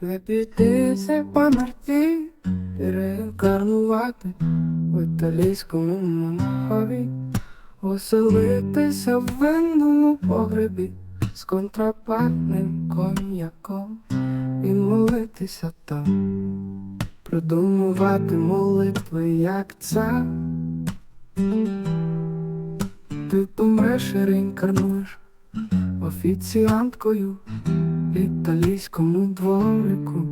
Піти пам'яті реінкарнувати в італійському монахові, оселитися в винному погребі з контрабандним коньяком. І молитися там, придумувати молитви, як цар. Ти помреш і реінкарнуєш офіціанткою італійському дворику.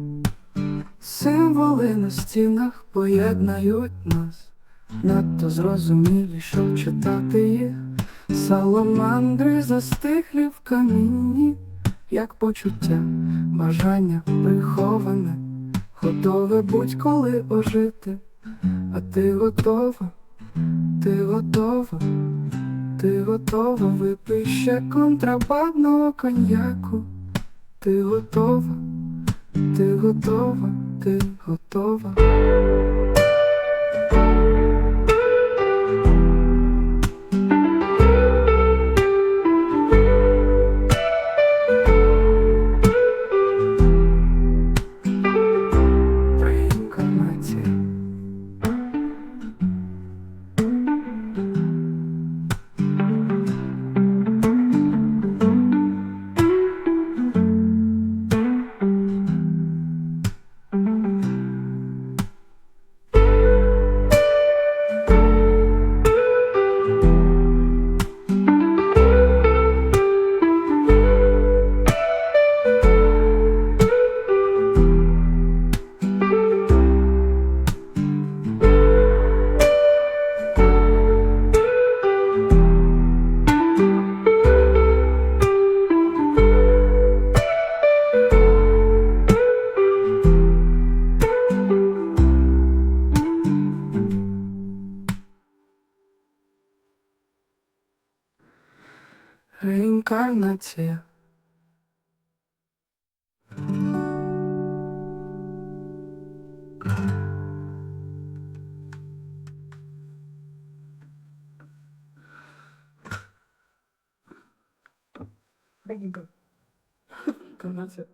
Символи на стінах поєднають нас, надто зрозумілі, щоб читати їх. Саламандри застиглі в камінні, як почуття, бажання приховане, готове будь-коли ожити, а ти готова, ти готова. Ти готова випий ще контрабандного коньяку. Ти готова, ти готова, ти готова. Реінкарнація. Реінкарнація.